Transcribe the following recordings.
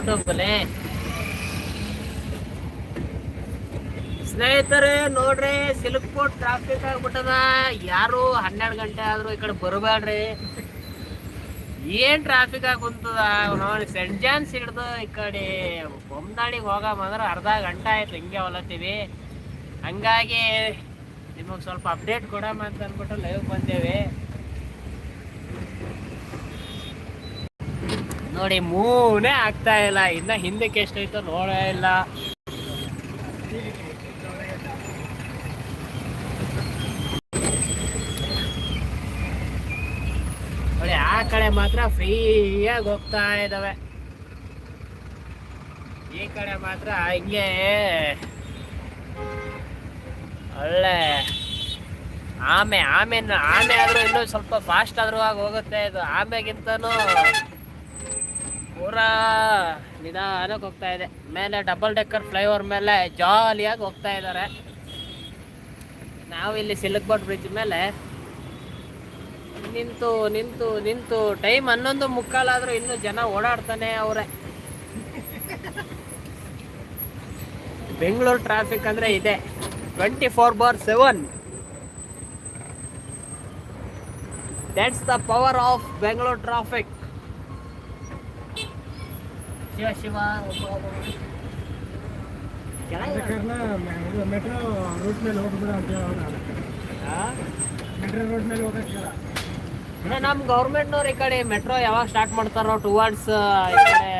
ಯೂಟ್ಯೂಬಲ್ಲಿ ಸ್ನೇಹಿತರೆ, ನೋಡ್ರಿ ಸಿಲುಕ್ಪುಟ್ ಟ್ರಾಫಿಕ್ ಆಗ್ಬಿಟ್ಟದ. ಯಾರು ಹನ್ನೆರಡು ಗಂಟೆ ಆದ್ರೂ ಈ ಕಡೆ ಬರಬೇಡ್ರಿ ಏನ್ ಟ್ರಾಫಿಕ್ ಆಗಿ ಕುಂತದ? ನೋಡಿ ಸೆಂಟ್ ಜಾನ್ಸ್ ಹಿಡ್ದು ಈ ಕಡೆ ಬೊಮ್ಮದಾಳಿಗೆ ಹೋಗಂದ್ರೆ ಅರ್ಧ ಗಂಟೆ ಆಯ್ತು ಹಿಂಗೆ ಹೊಲತ್ತೀವಿ. ಹಂಗಾಗಿ ನಿಮಗೆ ಸ್ವಲ್ಪ ಅಪ್ಡೇಟ್ ಕೊಡಮ್ಮ ಅಂತ ಅಂದ್ಬಿಟ್ಟು ಲೈವ್ ಬಂದೇವಿ. ನೋಡಿ, ಮೂನೇ ಆಗ್ತಾ ಇಲ್ಲ. ಇನ್ನ ಹಿಂದಕ್ಕೆ ಎಷ್ಟೈತೋ ನೋಡೇ ಇಲ್ಲ. ನೋಡಿ, ಆ ಕಡೆ ಮಾತ್ರ ಫ್ರೀಯಾಗಿ ಹೋಗ್ತಾ ಇದಾವೆ. ಈ ಕಡೆ ಮಾತ್ರ ಹಂಗೆ ಒಳ್ಳೆ ಆಮೆ ಆಮೆ ಆಮೆ ಆದ್ರೂ ಇನ್ನೂ ಸ್ವಲ್ಪ ಫಾಸ್ಟ್ ಆದ್ರೂ ಆಗಿ ಹೋಗುತ್ತೆ ಇದು. ಆಮೆಗಿಂತನೂ ಪೂರಾ ನಿಧಾನಕ್ಕೆ ಹೋಗ್ತಾ ಇದೆ. ಮೇಲೆ ಡಬಲ್ ಡೆಕ್ಕರ್ ಫ್ಲೈಓವರ್ ಮೇಲೆ ಜಾಲಿಯಾಗಿ ಹೋಗ್ತಾ ಇದ್ದಾರೆ. ನಾವು ಇಲ್ಲಿ ಸಿಲಕ್ಬೋಟ್ ಬ್ರಿಡ್ಜ್ ಮೇಲೆ ನಿಂತು ನಿಂತು ನಿಂತು ಟೈಮ್ ಹನ್ನೊಂದು ಮುಕ್ಕಾಲಾದ್ರೂ ಇನ್ನೂ ಜನ ಓಡಾಡ್ತಾನೆ ಅವರೇ. ಬೆಂಗಳೂರು ಟ್ರಾಫಿಕ್ ಅಂದ್ರೆ ಇದೆ. Twenty four bar seven that's the power of Bengaluru traffic ಕೆಳಗೆ ಮೆಟ್ರೋ ನಮ್ಮ ಗೌರ್ಮೆಂಟ್ನವ್ರು ಈ ಕಡೆ ಮೆಟ್ರೋ ಯಾವಾಗ ಸ್ಟಾರ್ಟ್ ಮಾಡ್ತಾರೋ ಟುವರ್ಡ್ಸ್ ಈ ಕಡೆ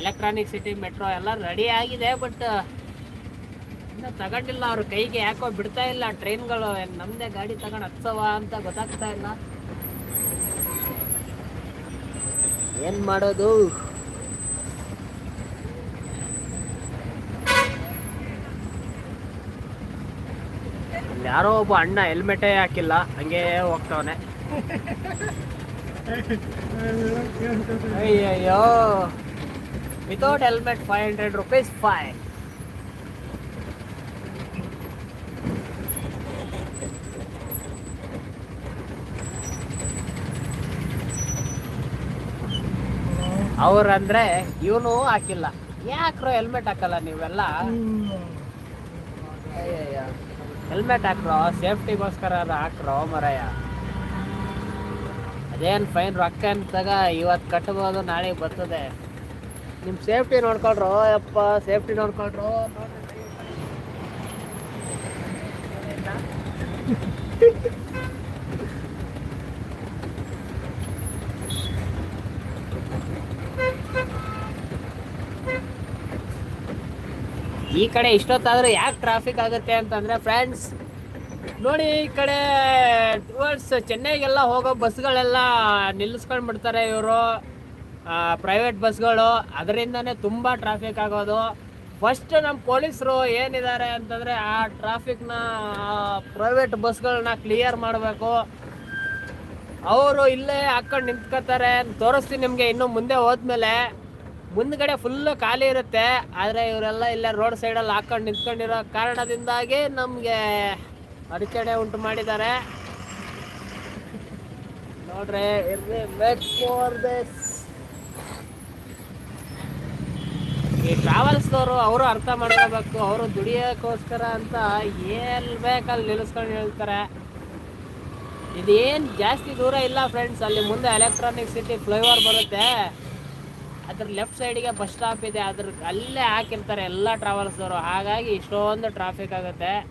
ಎಲೆಕ್ಟ್ರಾನಿಕ್ ಸಿಟಿ ಮೆಟ್ರೋ ಎಲ್ಲ ರೆಡಿ ಆಗಿದೆ ಬಟ್ ಇನ್ನು ತಗೊಂಡಿಲ್ಲ ಅವ್ರ ಕೈಗೆ ಯಾಕೋ ಬಿಡ್ತಾ ಇಲ್ಲ ಟ್ರೈನ್ಗಳು ನಮ್ದೇ ಗಾಡಿ ತಗೊಂಡು ಹತ್ಸವ ಅಂತ ಗೊತ್ತಾಗ್ತಾ ಇಲ್ಲ ಏನ್ ಮಾಡೋದು ಇಲ್ಲಿ ಯಾರೋ ಒಬ್ಬ ಅಣ್ಣ ಹೆಲ್ಮೆಟೇ ಹಾಕಿಲ್ಲ ಹಂಗೆ ಹೋಗ್ತಾವನೆ. ಅಯ್ಯಯ್ಯೋ. Without helmet five hundred rupees fine ಅವ್ರಂದ್ರೆ ಇವನು ಹಾಕಿಲ್ಲ. ಯಾಕ್ರೋ ಹೆಲ್ಮೆಟ್ ಹಾಕಲ್ಲ ನೀವೆಲ್ಲ? ಹೆಲ್ಮೆಟ್ ಹಾಕ್ರೋ ಸೇಫ್ಟಿಗೋಸ್ಕರ ಅದು ಹಾಕ್ರೋ ಮರಯ್ಯ ಅದೇನು ಫೈನ್ ರೊಕ್ಕ ಅಂತಾಗ ಇವತ್ತು ಕಟ್ಬೋದು, ನಾಳೆಗೆ ಬರ್ತದೆ. ನಿಮ್ಮ ಸೇಫ್ಟಿ ನೋಡ್ಕೊಳ್ರೋ, ಯಪ್ಪ ಸೇಫ್ಟಿ ನೋಡ್ಕೊಳ್ರು ಈ ಕಡೆ ಇಷ್ಟೊತ್ತಾದ್ರೆ ಯಾಕೆ ಟ್ರಾಫಿಕ್ ಆಗುತ್ತೆ ಅಂತಂದ್ರೆ ಫ್ರೆಂಡ್ಸ್ ನೋಡಿ ಈ ಕಡೆ ಟುವರ್ಡ್ಸ್ ಚೆನ್ನೈಗೆಲ್ಲ ಹೋಗೋ ಬಸ್ಗಳೆಲ್ಲ ನಿಲ್ಲಿಸ್ಕೊಂಡು ಬಿಡ್ತಾರೆ ಇವರು ಪ್ರೈವೇಟ್ ಬಸ್ಗಳು ಅದರಿಂದನೇ ತುಂಬ ಟ್ರಾಫಿಕ್ ಆಗೋದು. ಫಸ್ಟ್ ನಮ್ಮ ಪೊಲೀಸರು ಏನಿದ್ದಾರೆ ಅಂತಂದರೆ ಆ ಟ್ರಾಫಿಕ್ನ ಪ್ರೈವೇಟ್ ಬಸ್ಗಳನ್ನ ಕ್ಲಿಯರ್ ಮಾಡಬೇಕು. ಅವರು ಇಲ್ಲೇ ಹಾಕ್ಕೊಂಡು ನಿಂತ್ಕೋತಾರೆ. ತೋರಿಸ್ತೀನಿ ನಿಮಗೆ ಇನ್ನು ಮುಂದೆ ಹೋದ್ಮೇಲೆ. ಮುಂದ್ಗಡೆ ಫುಲ್ ಖಾಲಿ ಇರುತ್ತೆ. ಆದರೆ ಇವರೆಲ್ಲ ಇಲ್ಲ ರೋಡ್ ಸೈಡಲ್ಲಿ ಹಾಕೊಂಡು ನಿಂತ್ಕೊಂಡಿರೋ ಕಾರಣದಿಂದಾಗಿ ನಮಗೆ ಅಡಚಣೆ ಉಂಟು ಮಾಡಿದ್ದಾರೆ. ನೋಡ್ರಿ ಫಾರ್ ದಿಸ್ ಈ ಟ್ರಾವೆಲ್ಸ್ದವರು ಅವರು ಅರ್ಥ ಮಾಡ್ಕೋಬೇಕು, ಅವರು ದುಡಿಯೋಕ್ಕೋಸ್ಕರ ಅಂತ ಎಲ್ಲಿ ಬೇಕಲ್ಲಿ ನಿಲ್ಲಿಸ್ಕೊಂಡು ಹೇಳ್ತಾರೆ. ಇದೇನು ಜಾಸ್ತಿ ದೂರ ಇಲ್ಲ ಫ್ರೆಂಡ್ಸ್ ಅಲ್ಲಿ ಮುಂದೆ ಎಲೆಕ್ಟ್ರಾನಿಕ್ ಸಿಟಿ ಫ್ಲೈಓವರ್ ಬರುತ್ತೆ. ಅದ್ರ ಲೆಫ್ಟ್ ಸೈಡಿಗೆ ಬಸ್ ಸ್ಟಾಪ್ ಇದೆ, ಅದ್ರ ಅಲ್ಲೇ ಹಾಕಿರ್ತಾರೆ ಎಲ್ಲ ಟ್ರಾವೆಲ್ಸ್ದವರು ಹಾಗಾಗಿ ಇಷ್ಟೊಂದು ಟ್ರಾಫಿಕ್ ಆಗುತ್ತೆ.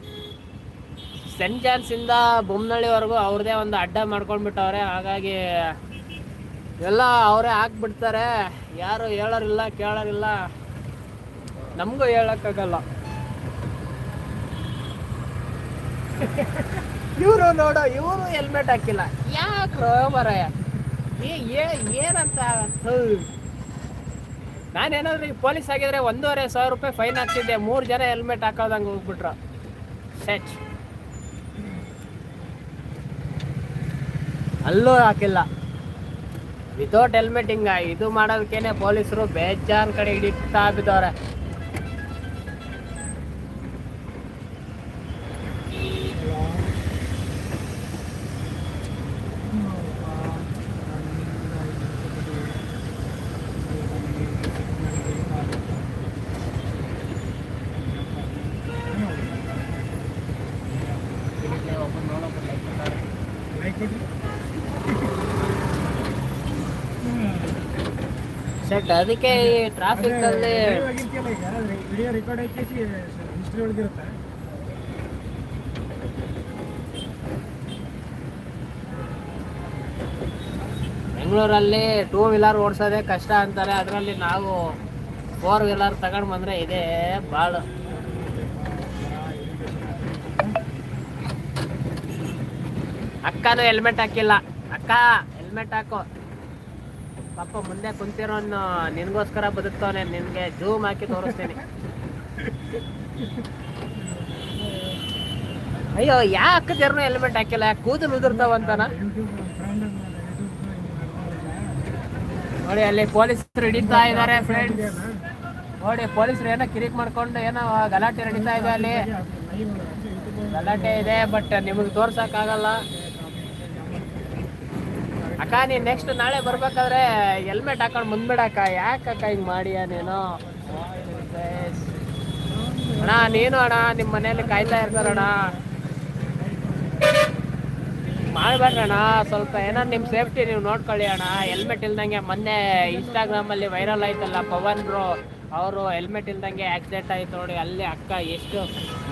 ಸೆಂಟ್ ಜಾನ್ಸಿಂದ ಬೊಮ್ಮನಹಳ್ಳಿವರೆಗೂ ಅವ್ರದೇ ಒಂದು ಅಡ್ಡ ಮಾಡ್ಕೊಂಡ್ಬಿಟ್ಟವ್ರೆ. ಹಾಗಾಗಿ ಎಲ್ಲ ಅವರೇ ಹಾಕ್ಬಿಡ್ತಾರೆ. ಯಾರು ಹೇಳೋರಿಲ್ಲ, ಕೇಳೋರಿಲ್ಲ. ನಮಗೂ ಹೇಳೋಕ್ಕಾಗಲ್ಲ. ಇವರು ನೋಡೋ, ಇವರು ಹೆಲ್ಮೆಟ್ ಹಾಕಿಲ್ಲ. ಯಾಕೆ ಏ- ಏನಂತ. ನಾನೇನಾದ್ರೂ ಈಗ ಪೊಲೀಸ್ ಆಗಿದ್ರೆ ಒಂದೂವರೆ ಸಾವಿರ ರೂಪಾಯಿ ಫೈನ್ ಹಾಕ್ತಿದ್ದೆ ಮೂರು ಜನ ಹೆಲ್ಮೆಟ್ ಹಾಕೋದಂಗೆ ಹೋಗ್ಬಿಟ್ರು. ಸೆಚ್ ಅಲ್ಲೂ ಹಾಕಿಲ್ಲ. ವಿತೌಟ್ ಹೆಲ್ಮೆಟ್ ಹಿಂಗ ಇದು ಮಾಡೋದಕ್ಕೇನೆ ಪೊಲೀಸರು ಬೇಜಾನ್ ಕಡೆ ಹಿಡಿತಾ ಬಿದ್ದವ್ರೆ. ಸೆಟ್ ಅದಕ್ಕೆ ಈ ಟ್ರಾಫಿಕ್ ಅಲ್ಲಿ ವಿಡಿಯೋ ರೆಕಾರ್ಡ್ ಐತಿ ಹಿಸ್ಟ್ರಿ ಒಳಗಿರುತ್ತೆ. ಬೆಂಗಳೂರಲ್ಲಿ ಟೂ ವೀಲರ್ ಓಡಿಸೋದೇ ಕಷ್ಟ ಅಂತಾರೆ. ಅದರಲ್ಲಿ ನಾವು ಫೋರ್ ವೀಲರ್ ತಗೊಂಡು ಬಂದ್ರೆ ಇದೇ ಭಾಳ ಅಕ್ಕನೂ ಹೆಲ್ಮೆಟ್ ಹಾಕಿಲ್ಲ. ಅಕ್ಕ ಹೆಲ್ಮೆಟ್ ಹಾಕು. ಪಾಪ ಮುಂದೆ ಕುಂತಿರೋನು, ನಿನ್ಗೋಸ್ಕರ ಬದುಕ್ತವನೆ, ನಿನ್ಗೆ ಜೂಮ್ ಹಾಕಿ ತೋರಿಸ್ತೀನಿ. ಅಯ್ಯೋ ಯಾ ಜರ್ನು ಹೆಲ್ಮೆಟ್ ಹಾಕಿಲ್ಲ? ಕೂದಲು ಉದುರ್ತಾವಂತಾನ ನೋಡಿ, ಅಲ್ಲಿ ಪೊಲೀಸರು ಹಿಡಿತಾ ಇದ್ದಾರೆ ಫ್ರೆಂಡ್ಸ್ ನೋಡಿ, ಪೊಲೀಸರು ಏನೋ ಕಿರಿಕ್ ಮಾಡ್ಕೊಂಡು ಏನೋ ಗಲಾಟೆ ನಡೀತಾ ಇದೆ ಅಲ್ಲಿ. ಗಲಾಟೆ ಇದೆ ಬಟ್ ನಿಮಗೆ ತೋರ್ಸಕ್ ಆಗಲ್ಲ. ಅಕ್ಕ, ನೀನ್ ನೆಕ್ಸ್ಟ್ ನಾಳೆ ಬರ್ಬೇಕಾದ್ರೆ ಹೆಲ್ಮೆಟ್ ಹಾಕೊಂಡು ಬಂದ್ಬಿಡಕ್ಕ ಯಾಕಕ್ಕ ಹಿಂಗ್ ಮಾಡಿಯ ನೀನು? ಅಣ್ಣ ನೀನು ಅಣ್ಣ ನಿಮ್ಮ ಮನೇಲಿ ಕಾಯ್ತಾ ಇರ್ತಾರಣ ಮಾಡ್ಬೇಕಣ್ಣ ಸ್ವಲ್ಪ ಏನೋ ನಿಮ್ಮ ಸೇಫ್ಟಿ ನೀವು ನೋಡ್ಕೊಳ್ಳಿ ಅಣ್ಣ. ಹೆಲ್ಮೆಟ್ ಇಲ್ದಂಗೆ ಮೊನ್ನೆ ಇನ್ಸ್ಟಾಗ್ರಾಮಲ್ಲಿ ವೈರಲ್ ಆಯ್ತಲ್ಲ ಪವನ್ ಬ್ರೋ ಅವರು ಹೆಲ್ಮೆಟ್ ಇಲ್ದಂಗೆ ಆಕ್ಸಿಡೆಂಟ್ ಆಯ್ತು ನೋಡಿ, ಅಲ್ಲಿ ಅಕ್ಕ ಎಷ್ಟು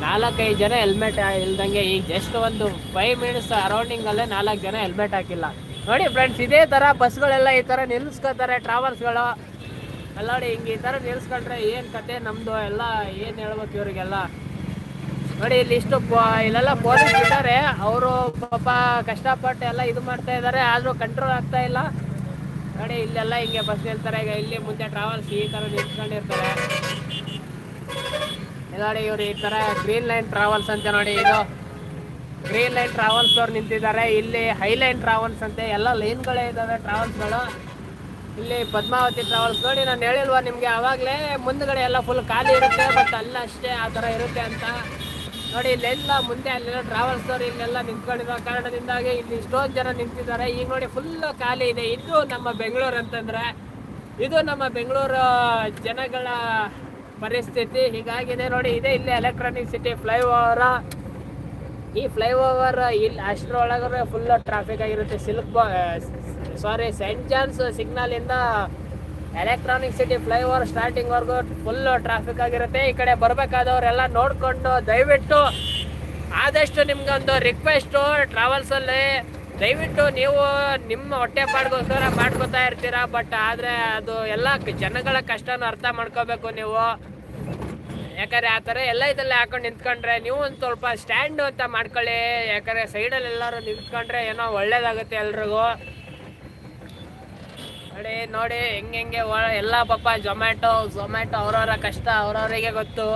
ನಾಲ್ಕೈದು ಜನ ಹೆಲ್ಮೆಟ್ ಇಲ್ದಂಗೆ ಈಗ ಜಸ್ಟ್ ಒಂದು ಫೈವ್ ಮಿನಿಟ್ಸ್ ಅರೌಂಡಿಂಗಲ್ಲೇ ನಾಲ್ಕು ಜನ ಹೆಲ್ಮೆಟ್ ಹಾಕಿಲ್ಲ. ನೋಡಿ ಫ್ರೆಂಡ್ಸ್ ಇದೇ ಥರ ಬಸ್ಗಳೆಲ್ಲ ಈ ಥರ ನಿಲ್ಲಿಸ್ಕೋತಾರೆ ಟ್ರಾವೆಲ್ಸ್ಗಳು ಎಲ್ಲ ನೋಡಿ, ಹಿಂಗೆ ಈ ಥರ ನಿಲ್ಲಿಸ್ಕೊಂಡ್ರೆ ಏನು ಕತೆ ನಮ್ಮದು ಎಲ್ಲ ಏನು ಹೇಳ್ಬೇಕು ಇವರಿಗೆಲ್ಲ? ನೋಡಿ, ಇಲ್ಲಿ ಇಷ್ಟು ಇಲ್ಲೆಲ್ಲ ಪೊಲೀಸ್ ಇದ್ದಾರೆ. ಅವರು ಪಾಪ ಕಷ್ಟಪಟ್ಟು ಎಲ್ಲ ಇದು ಮಾಡ್ತಾ ಇದ್ದಾರೆ. ಆದ್ರೂ ಕಂಟ್ರೋಲ್ ಆಗ್ತಾ ಇಲ್ಲ. ನೋಡಿ, ಇಲ್ಲೆಲ್ಲ ಹಿಂಗೆ ಬಸ್ ನಿಲ್ತಾರೆ. ಈಗ ಇಲ್ಲಿ ಮುಂದೆ ಟ್ರಾವೆಲ್ಸ್ ಈ ತರ ನಿಲ್ಸ್ಕೊಂಡಿರ್ತಾರೆ. ನೋಡಿ, ಇವ್ರು ಈ ತರ ಗ್ರೀನ್ ಲೈನ್ ಟ್ರಾವೆಲ್ಸ್ ಅಂತ ನೋಡಿ, ಇದು ಗ್ರೀನ್ ಲೈನ್ ಟ್ರಾವೆಲ್ಸ್ ಅವ್ರು ನಿಂತಿದ್ದಾರೆ. ಇಲ್ಲಿ ಹೈಲೈನ್ ಟ್ರಾವೆಲ್ಸ್ ಅಂತೆ. ಎಲ್ಲ ಲೈನ್ಗಳೇ ಇದ್ದಾವೆ ಟ್ರಾವೆಲ್ಸ್ಗಳು ಇಲ್ಲಿ ಪದ್ಮಾವತಿ ಟ್ರಾವೆಲ್ಸ್ ನೋಡಿ ನಾನು ಹೇಳಿಲ್ವಾ ನಿಮಗೆ ಆವಾಗಲೇ ಮುಂದ್ಗಡೆ ಎಲ್ಲ ಫುಲ್ ಖಾಲಿ ಇರುತ್ತೆ ಬಟ್ ಅಲ್ಲ ಅಷ್ಟೇ ಆ ಥರ ಇರುತ್ತೆ ಅಂತ. ನೋಡಿ ಇಲ್ಲೆಲ್ಲ ಮುಂದೆ ಅಲ್ಲೆಲ್ಲ ಟ್ರಾವೆಲ್ಸ್ ಅವ್ರು ಇಲ್ಲೆಲ್ಲ ನಿಂತ್ಕೊಂಡಿರೋ ಕಾರಣದಿಂದಾಗಿ ಇಲ್ಲಿ ಇಷ್ಟೊಂದು ಜನ ನಿಂತಿದ್ದಾರೆ. ಈಗ ನೋಡಿ ಫುಲ್ ಖಾಲಿ ಇದೆ. ಇದು ನಮ್ಮ ಬೆಂಗಳೂರು ಅಂತಂದ್ರೆ, ಇದು ನಮ್ಮ ಬೆಂಗಳೂರು ಜನಗಳ ಪರಿಸ್ಥಿತಿ. ಹೀಗಾಗಿದೆ ನೋಡಿ, ಇದೆ ಇಲ್ಲಿ ಎಲೆಕ್ಟ್ರಾನಿಕ್ ಸಿಟಿ ಫ್ಲೈಓವರ್ ಈ ಫ್ಲೈಓವರ್ ಇಲ್ಲಿ ಅಷ್ಟರೊಳಗೆ ಫುಲ್ ಟ್ರಾಫಿಕ್ ಆಗಿರುತ್ತೆ. Silk sorry saint John's signal ಇಂದ ಎಲೆಕ್ಟ್ರಾನಿಕ್ ಸಿಟಿ ಫ್ಲೈಓವರ್ ಸ್ಟಾರ್ಟಿಂಗ್ ವರ್ಗೂ ಫುಲ್ ಟ್ರಾಫಿಕ್ ಆಗಿರುತ್ತೆ. ಈ ಕಡೆ ಬರ್ಬೇಕಾದವರೆಲ್ಲ ನೋಡಿಕೊಂಡು ದಯವಿಟ್ಟು ಆದಷ್ಟು ನಿಮ್ಗೊಂದು ರಿಕ್ವೆಸ್ಟು ಟ್ರಾವೆಲ್ಸಲ್ಲಿ ದಯವಿಟ್ಟು ನೀವು ನಿಮ್ಮ ಹೊಟ್ಟೆ ಪಾಡ್ಗೋಸ್ಕರ ಮಾಡ್ಕೋತಾ ಇರ್ತೀರಾ? ಬಟ್ ಆದರೆ ಅದು ಎಲ್ಲ ಜನಗಳ ಕಷ್ಟನೂ ಅರ್ಥ ಮಾಡ್ಕೋಬೇಕು ನೀವು. ಯಾಕಂದ್ರೆ ಆ ಥರ ಎಲ್ಲ ಇದೆಲ್ಲ ಹಾಕೊಂಡು ನಿಂತ್ಕೊಂಡ್ರೆ ನೀವು ಒಂದು ಸ್ವಲ್ಪ ಸ್ಟ್ಯಾಂಡ್ ಅಂತ ಮಾಡ್ಕೊಳ್ಳಿ. ಯಾಕಂದ್ರೆ ಸೈಡಲ್ಲಿ ಎಲ್ಲರೂ ನಿಂತ್ಕೊಂಡ್ರೆ ಏನೋ ಒಳ್ಳೇದಾಗುತ್ತೆ ಎಲ್ರಿಗೂ. ನೋಡಿ ನೋಡಿ, ಹೆಂಗೆ ಹೆಂಗೆ ಎಲ್ಲ ಪಾಪ ಜೊಮ್ಯಾಟೊ ಝೊಮ್ಯಾಟೊ ಅವ್ರವ್ರ ಕಷ್ಟ ಅವ್ರವ್ರಿಗೆ ಗೊತ್ತು.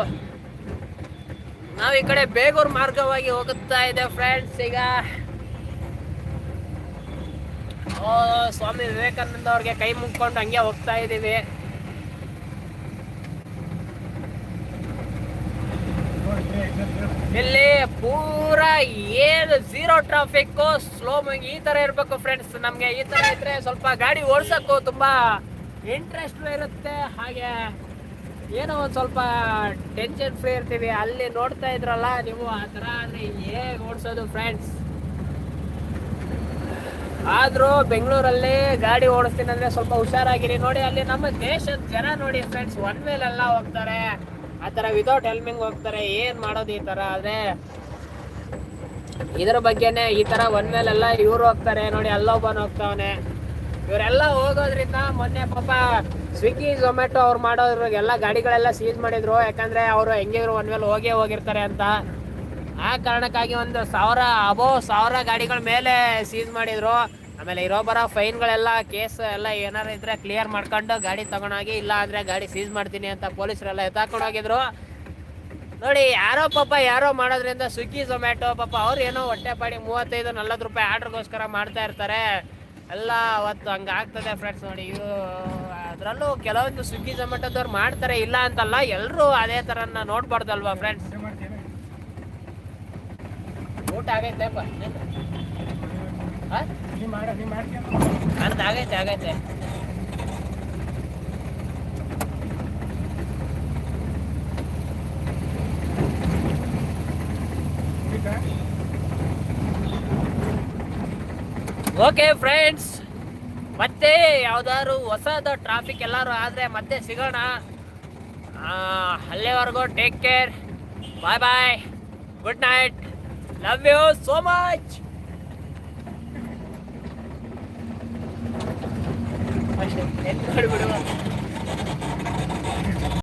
ನಾವು ಈ ಕಡೆ ಬೇಗೂರು ಮಾರ್ಗವಾಗಿ ಹೋಗುತ್ತಾ ಇದೆ ಫ್ರೆಂಡ್ಸ್ ಈಗ. ಓ, ಸ್ವಾಮಿ ವಿವೇಕಾನಂದ ಅವ್ರಿಗೆ ಕೈ ಮುಗ್ಕೊಂಡು ಹಂಗೆ ಹೋಗ್ತಾ ಇದೀವಿ. ಇಲ್ಲಿ ಪೂರ ಏನು ಝೀರೋ ಟ್ರಾಫಿಕ್ ಸ್ಲೋ ಈ ತರ ಇರ್ಬೇಕು ಫ್ರೆಂಡ್ಸ್ ನಮ್ಗೆ ಈ ತರ ಇದ್ರೆ ಸ್ವಲ್ಪ ಗಾಡಿ ಓಡ್ಸಕ್ಕೂ ತುಂಬಾ ಇಂಟ್ರೆಸ್ಟ್ ಇರುತ್ತೆ. ಹಾಗೆ ಏನೋ ಒಂದು ಸ್ವಲ್ಪ ಟೆನ್ಷನ್ ಫ್ರೀ ಇರ್ತೀವಿ. ಅಲ್ಲಿ ನೋಡ್ತಾ ಇದ್ರಲ್ಲ ನೀವು ಆ ತರ ಆದ್ರೆ ಹೇಗ್ ಓಡಿಸೋದು ಫ್ರೆಂಡ್ಸ್ ಆದ್ರೂ ಬೆಂಗಳೂರಲ್ಲಿ ಗಾಡಿ ಓಡಿಸ್ತೀನಿ ಅಂದ್ರೆ ಸ್ವಲ್ಪ ಹುಷಾರಾಗಿರಿ. ನೋಡಿ, ಅಲ್ಲಿ ನಮ್ಮ ದೇಶದ ಜನ ನೋಡಿ ಫ್ರೆಂಡ್ಸ್ ಒನ್ ಮೇಲೆಲ್ಲ ಹೋಗ್ತಾರೆ. ಆ ಥರ ವಿತೌಟ್ ಹೆಲ್ಮಿಂಗ್ ಹೋಗ್ತಾರೆ, ಏನ್ ಮಾಡೋದು ಈ ತರ? ಆದ್ರೆ ಇದ್ರ ಬಗ್ಗೆನೆ ಈ ತರ ಒನ್ ಮೇಲೆಲ್ಲ ಇವ್ರು ಹೋಗ್ತಾರೆ, ನೋಡಿ ಅಲ್ಲೊಬ್ಬನ ಹೋಗ್ತಾವನೆ. ಇವರೆಲ್ಲ ಹೋಗೋದ್ರಿಂದ ಮೊನ್ನೆ ಪಾಪ ಸ್ವಿಗ್ಗಿ ಝೊಮ್ಯಾಟೊ ಅವ್ರು ಮಾಡೋದ್ರಿಗೆಲ್ಲ ಗಾಡಿಗಳೆಲ್ಲ ಸೀಸ್ ಮಾಡಿದ್ರು. ಯಾಕಂದ್ರೆ ಅವರು ಹೆಂಗಿದ್ರು ಒನ್ ಮೇಲೆ ಹೋಗೇ ಹೋಗಿರ್ತಾರೆ ಅಂತ. ಆ ಕಾರಣಕ್ಕಾಗಿ ಒಂದು ಸಾವಿರ ಅಬೋ ಸಾವಿರ ಗಾಡಿಗಳ ಮೇಲೆ ಸೀಸ್ ಮಾಡಿದ್ರು. ಆಮೇಲೆ ಇರೋ ಬರೋ ಫೈನ್ಗಳೆಲ್ಲ ಕೇಸ್ ಎಲ್ಲ ಏನಾರು ಇದ್ರೆ ಕ್ಲಿಯರ್ ಮಾಡ್ಕೊಂಡು ಗಾಡಿ ತಗೊಂಡೋಗಿ ಇಲ್ಲ ಅಂದ್ರೆ ಗಾಡಿ ಸೀಸ್ ಮಾಡ್ತೀನಿ ಅಂತ ಪೊಲೀಸರೆಲ್ಲ ಎತ್ತಾಕೊಂಡು ಹೋಗಿದ್ರು. ನೋಡಿ ಯಾರೋ ಪಾಪ ಯಾರೋ ಮಾಡೋದ್ರಿಂದ ಸ್ವಿಗ್ಗಿ ಝೊಮ್ಯಾಟೊ ಪಾಪ ಅವ್ರು ಏನೋ ಹೊಟ್ಟೆ ಪಾಡಿ ಮೂವತ್ತೈದು ನಲ್ವತ್ತು ರೂಪಾಯಿ ಆರ್ಡ್ರಿಗೋಸ್ಕರ ಮಾಡ್ತಾ ಇರ್ತಾರೆ. ಎಲ್ಲ ಅವತ್ತು ಹಂಗಾಗ್ತದೆ ಫ್ರೆಂಡ್ಸ್ ನೋಡಿ ಇವರು ಅದರಲ್ಲೂ ಕೆಲವೊಂದು ಸ್ವಿಗ್ಗಿ ಝೊಮ್ಯಾಟೊದವ್ರು ಮಾಡ್ತಾರೆ ಇಲ್ಲ ಅಂತಲ್ಲ ಎಲ್ಲರೂ ಅದೇ ಥರನ ನೋಡ್ಬಾರ್ದಲ್ವಾ ಫ್ರೆಂಡ್ಸ್ ಊಟ ಆಗೈತೆ ಆಗೈತೆ ಆಗೈತೆ ಓಕೆ ಫ್ರೆಂಡ್ಸ್ ಮತ್ತೆ ಯಾವ್ದಾದ್ರು ಹೊಸದ ಟ್ರಾಫಿಕ್ ಎಲ್ಲರೂ ಆದ್ರೆ ಮತ್ತೆ ಸಿಗೋಣ. ಅಲ್ಲಿವರೆಗೂ take care bye bye good night love you so much ましたよね。我々は